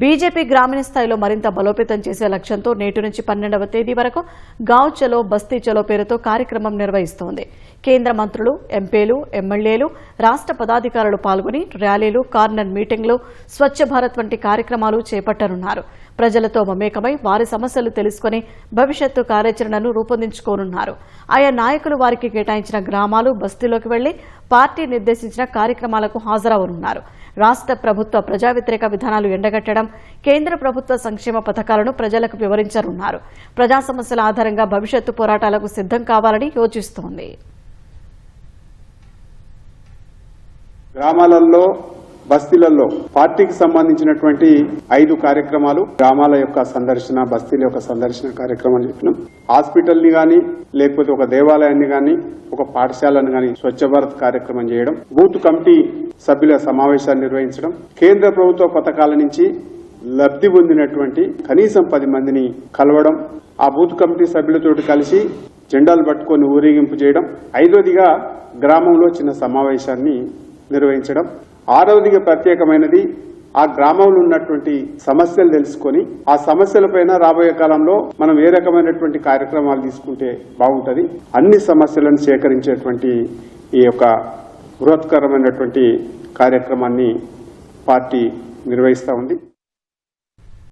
BJP గ్రామీణ స్థాయిలో మరింత బలోపేతం చేసే లక్ష్యంతో నేటి నుంచి పన్నెండవ తేదీ వరకు గావ్ చలో బస్తీ చలో పేరుతో కార్యక్రమం నిర్వహిస్తోంది. కేంద్ర మంత్రులు ఎంపీలు ఎమ్మెల్యేలు రాష్ట పదాధికారులు పాల్గొని ర్యాలీలు కార్నర్ మీటింగ్లు స్వచ్ఛ భారత్ వంటి కార్యక్రమాలు చేపట్టనున్నారు. ప్రజలతో మమేకమై వారి సమస్యలు తెలుసుకుని భవిష్యత్తు కార్యాచరణను రూపొందించుకోనున్నారు. ఆయా నాయకులు వారికి కేటాయించిన గ్రామాలు బస్తీలోకి వెళ్ళి పార్టీ నిర్దేశించిన కార్యక్రమాలకు హాజరవనున్నారు. రాష్ట ప్రభుత్వ ప్రజా వ్యతిరేక విధానాలు ఎండగట్టడం కేంద్ర ప్రభుత్వ సంక్షేమ పథకాలను ప్రజలకు వివరించనున్నారు. ప్రజా సమస్యల ఆధారంగా భవిష్యత్తు పోరాటాలకు సిద్దం కావాలని యోచిస్తోంది. గ్రామాలలో బస్తీలలో పార్టీకి సంబంధించినటువంటి ఐదు కార్యక్రమాలు గ్రామాల యొక్క సందర్శన బస్తీల యొక్క సందర్శన కార్యక్రమాలు చెప్పినాం. హాస్పిటల్ని గాని లేకపోతే ఒక దేవాలయాన్ని గాని ఒక పాఠశాలను గాని స్వచ్ఛ భారత్ కార్యక్రమం చేయడం బూత్ కమిటీ సభ్యుల సమావేశాలు నిర్వహించడం కేంద్ర ప్రభుత్వ పథకాల నుంచి లబ్ధి పొందినటువంటి కనీసం పది మందిని కలవడం ఆ బూత్ కమిటీ సభ్యులతోటి కలిసి జెండాలు పట్టుకొని ఊరేగింపు చేయడం ఐదోదిగా గ్రామంలో చిన్న సమావేశాన్ని నిర్వహించడం ఆరవదిగా ప్రత్యేకమైనది ఆ గ్రామంలో ఉన్నటువంటి సమస్యలు తెలుసుకొని ఆ సమస్యలపైన రాబోయే కాలంలో మనం ఏ రకమైనటువంటి కార్యక్రమాలు తీసుకుంటే బాగుంటుంది అన్ని సమస్యలను సేకరించేటువంటి ఈ యొక్క బృహత్కరమైనటువంటి కార్యక్రమాన్ని పార్టీ నిర్వహిస్తా ఉంది.